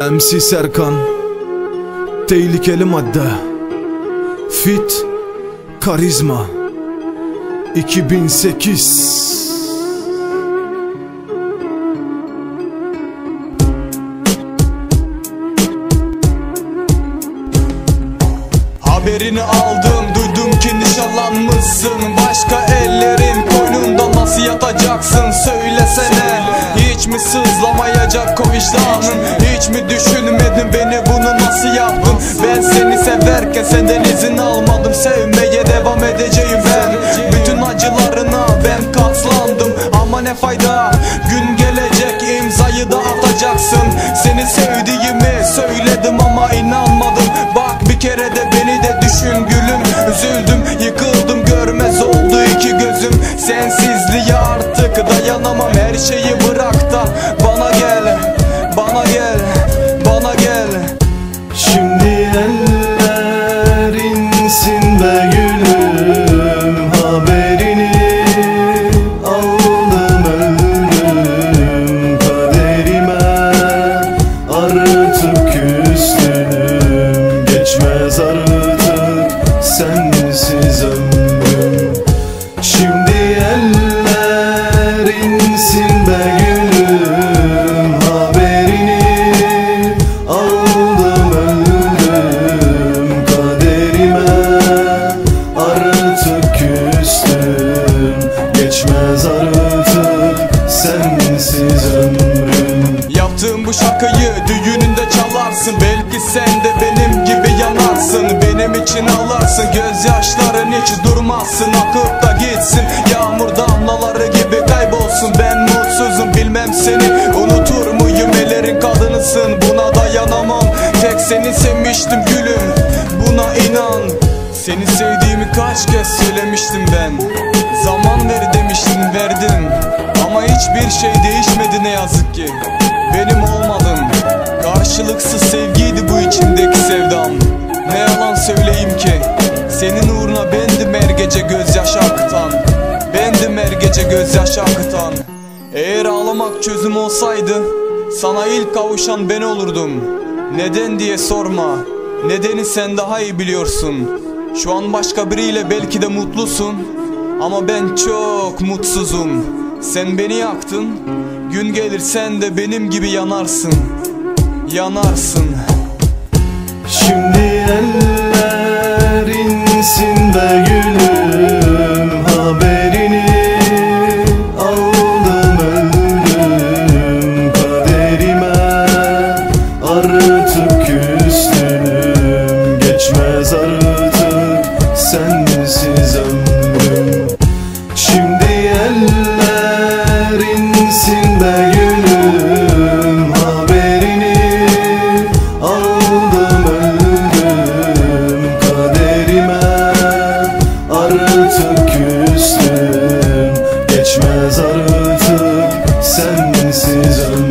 MC Serkan Tehlikeli madde. Fit Karizma. 2008 Haberini aldım duydum ki nişanlanmışsın. Başka ellerin koynunda nasıl yatacaksın? Söylesene vicdanın. Hiç mi düşünmedin beni? Bunu nasıl yaptın? Ben seni severken senden izin almadım. Sevmeye devam edeceğim ben. Bütün acılarına ben katlandım. Ama ne fayda? Gün gelecek imzayı da atacaksın. Seni sevdiğimi söyledim ama inanmadım. Bak bir kere de beni de düşün gülüm. Üzüldüm yıkıldım görmez oldu iki gözüm. Sensizliğe artık dayanamam. Her şeyi be gülüm Haberini aldım kaderime Artık küstüm geçmez artık sensiz Şimdi eller insin Şakayı düğününde çalarsın. Belki sen de benim gibi yanarsın. Benim için ağlarsın. Gözyaşların hiç durmazsın. Akıp da gitsin. Yağmur damlaları gibi kaybolsun. Ben mutsuzum bilmem seni. Unutur muyum? Ellerin kadınısın. Buna dayanamam. Tek seni sevmiştim gülüm. Buna inan. Seni sevdiğimi kaç kez söylemiştim ben. Zaman ver demiştim verdim Ama hiçbir şey değişmedi ne yazık ki. Benim olmadım Karşılıksız sevgiydi bu içimdeki sevdam. Ne yalan söyleyeyim ki Senin uğruna bendim her gece gözyaşı akıtan. Bendim her gece gözyaşı akıtan. Eğer ağlamak çözüm olsaydı Sana ilk kavuşan ben olurdum. Neden diye sorma. Nedeni sen daha iyi biliyorsun. Şu an başka biriyle belki de mutlusun. Ama ben çok mutsuzum Sen beni yaktın Gün gelir sen de benim gibi yanarsın Yanarsın. Şimdi eller insin be gülüm Haberini aldım öldüm kaderime Artık küstüm geçmez artık sensiz ömrüm Artık geçmez artık sensiz ömrüm